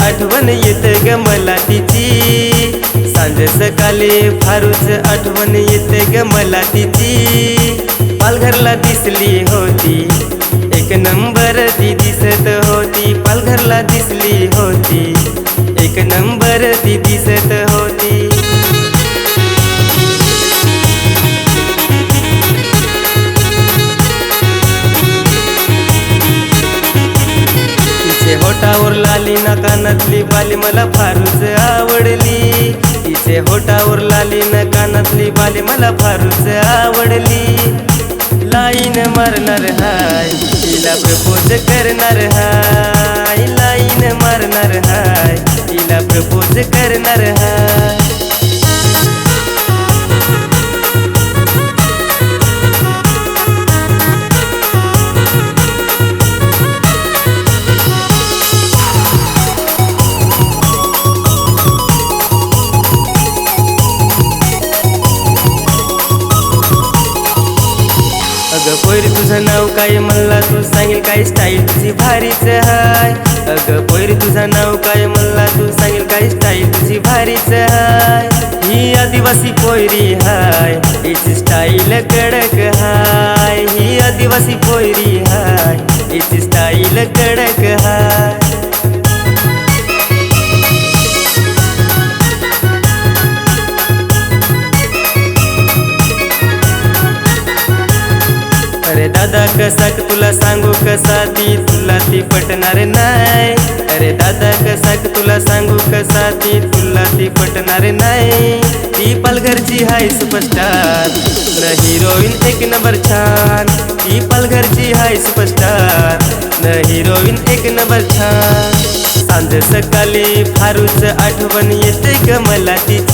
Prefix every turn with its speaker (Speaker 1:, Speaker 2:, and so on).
Speaker 1: आठवण येत ग मला तिची. सांज सकाळी फारूस आठवण येत ग मला तिची. पालघरला दिसली होती एक नंबर ती दिसत होती. पालघरला दिसली होती एक नंबर ती दिसत होती. होठावर लाली ना कानातली बाली मला फारूच आवडली. तिचे होठावर लाली ना कानातली बाली मला फारूच आवडली. लाईन मारणार हाय तिला प्रपोज करणार हाय. लाईन मारणार हाय तिला प्रपोज करणार हाय. अगं पोरी तुझं नाव काय? म्हणला तू सांगेल काय? स्टाईल तुझी भारीच हाय. अगं पोरी तुझं नाव काय? म्हणला तू सांगेल काय? स्टाईल तुझी भारीच हाय. ही आदिवासी पोयरी हाय. हिची स्टाईल कडक हाय. ही आदिवासी पोयरी हाय. हिची स्टाईल कडक हाय. कसाट कसा क तुला सांगू कसा ती? तुला ती पटणार नाही. अरे दादा कसा क तुला सांगू कसा ती? तुला ती पटणार नाही. ती पालघरची हाय सुपरस्टार न हिरोईन एक नंबर छान. ती पालघरची हाय सुपरस्टार न हिरोईन एक नंबर छान. सांज सकाळी फारूच आठवण येते ग मला तिची.